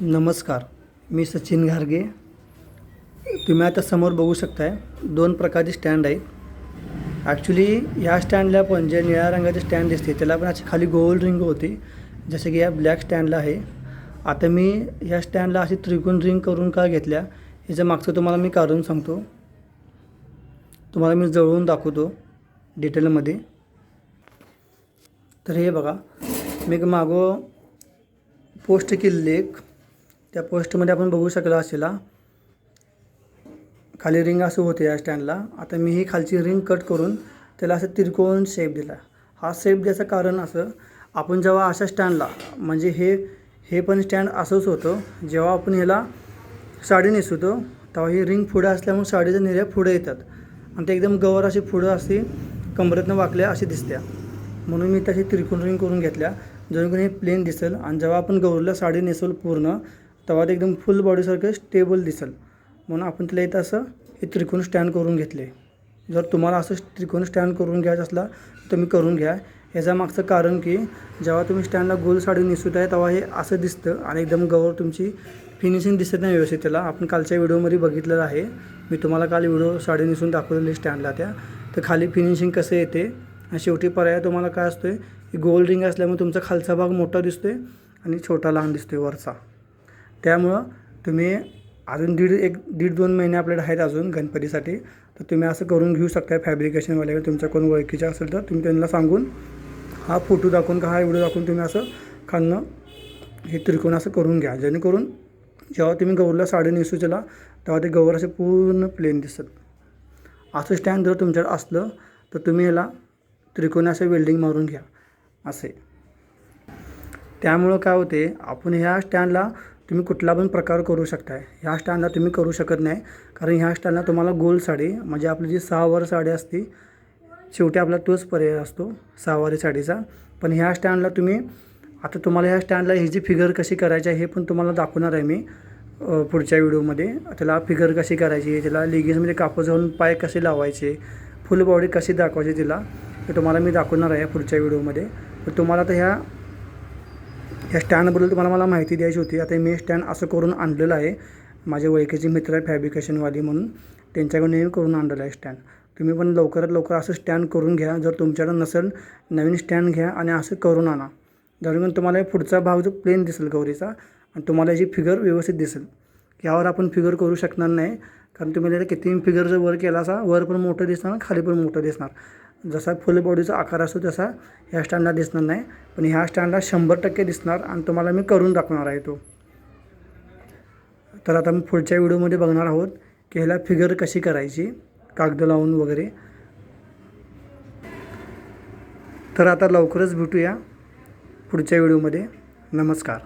नमस्कार मी सचिन घारगे. तुम्ही आता समोर बघू शकताय दोन प्रकारचे स्टँड आहेत. ॲक्च्युली ह्या स्टँडला पण जे निळ्या रंगाचे स्टँड दिसते त्याला पण अशी खाली गोल रिंग होती जसं की या ब्लॅक स्टँडला आहे. आता मी ह्या स्टँडला अशी त्रिकोण रिंग करून का घेतल्या ह्याचं मागचं तुम्हाला मी काढून सांगतो. तुम्हाला मी जवळून दाखवतो डिटेलमध्ये. तर हे बघा मी मागो पोस्ट केलेली एक त्या पोस्टमध्ये आपण बघू शकला असेला. खाली रिंग असं होते या स्टँडला. आता मी ही खालची रिंग कट करून त्याला असं तिरकोण शेप दिला. हा शेप द्यायचं कारण असं आपण जेव्हा अशा स्टँडला म्हणजे हे हे पण स्टँड असंच होतं. जेव्हा आपण ह्याला साडी नेसवतो तेव्हा ही रिंग पुढं असल्यामुळे साडीच्या निर्या पुढे येतात. आणि ते एकदम गवर अशी पुढं अशी कमरेतनं वाकल्या अशी दिसत्या. म्हणून मी तशी त्रिकोण रिंग करून घेतल्या. जेणेकरून हे प्लेन दिसेल. आणि जेव्हा आपण गौरला साडी नेसवल पूर्ण तेव्हा ते एकदम फुल बॉडीसारखं स्टेबल दिसेल. म्हणून आपण तिला इथं असं हे त्रिकोण स्टँड करून घेतले. जर तुम्हाला असं त्रिकोण स्टँड करून घ्यायचं असला तर तुम्ही करून घ्या. याचा मागचं कारण की जेव्हा तुम्ही स्टँडला गोल साडी नेसवत आहे तेव्हा हे असं दिसतं आणि एकदम गवर तुमची फिनिशिंग दिसत नाही व्यवस्थित त्याला. आपण कालच्या व्हिडिओमध्ये बघितलेलं आहे. मी तुम्हाला काल व्हिडिओ साडी नेसून दाखवलेली स्टँडला त्या. तर खाली फिनिशिंग कसं येते? आणि शेवटी पर्याय तुम्हाला काय असतो आहे गोल रिंग असल्यामुळे तुमचा खालचा भाग मोठा दिसतो आहे आणि छोटा लहान दिसतो आहे वरचा. त्यामुळं तुम्ही अजून दीड एक दीड दोन महिने आपल्याकडे आहेत अजून गणपतीसाठी. तर तुम्ही असं करून घेऊ शकता फॅब्रिकेशनवाले तुमच्या कोण ओळखीच्या असेल तर तुम्ही त्यांना सांगून हा फोटो दाखवून का हा व्हिडिओ दाखवून तुम्ही असं खालनं हे त्रिकोण असं करून घ्या. जेणेकरून जेव्हा तुम्ही गौरला साडी नेसू चला तेव्हा ते गौर असे पूर्ण प्लेन दिसत असं स्टँड जर तुमच्याकडे असलं तर तुम्ही ह्याला त्रिकोण असं वेल्डिंग मारून घ्या. असे. त्यामुळं काय होते आपण ह्या स्टँडला तुम्ही कुठला पण प्रकार करू शकताय. ह्या स्टँडला तुम्ही करू शकत नाही. कारण ह्या स्टँडला तुम्हाला गोल साडी म्हणजे आपली जी सहावार साडी असते शेवटी आपला तोच पर्याय असतो सहावारी साडीचा. पण ह्या स्टँडला तुम्ही आता तुम्हाला ह्या स्टँडला ही जी फिगर कशी करायची आहे हे पण तुम्हाला दाखवणार आहे मी पुढच्या व्हिडिओमध्ये. त्याला फिगर कशी करायची त्याला लेगिन्समध्ये कापूस जाऊन पाय कसे लावायचे फुल बॉडी कशी दाखवायची तिला हे तुम्हाला मी दाखवणार आहे पुढच्या व्हिडिओमध्ये. तर तुम्हाला आता ह्या या स्टँडबद्दल तुम्हाला मला माहिती द्यायची होती. आता मी स्टँड असं करून आणलेलं आहे. माझ्या ओळखीचे मित्र आहे फॅब्रिकेशनवाली म्हणून. त्यांच्याकडून हे करून आणलेलं आहे स्टँड तुम्ही पण लवकरात लवकर असं स्टँड करून घ्या. जर तुमच्याकडं नसेल नवीन स्टँड घ्या आणि असं करून आणा. जेणेकरून तुम्हाला पुढचा भाग जो प्लेन दिसेल गौरीचा आणि तुम्हाला जी फिगर व्यवस्थित दिसेल. यावर आपण फिगर करू शकणार नाही. कारण तुम्ही त्याला किती फिगर जर वर केला असा वर पण मोठं दिसणार खाली पण मोठं दिसणार. जसा फुल बॉडीचा आकार असतो तसा ह्या स्टँडला दिसणार नाही पण ह्या स्टँडला शंभर टक्के दिसणार आणि तुम्हाला मी करून दाखवणार आहे तो. तर आता मी पुढच्या व्हिडिओमध्ये बघणार आहोत की ह्याला फिगर कशी करायची कागद लावून वगैरे. तर आता लवकरच भेटूया पुढच्या व्हिडिओमध्ये. नमस्कार.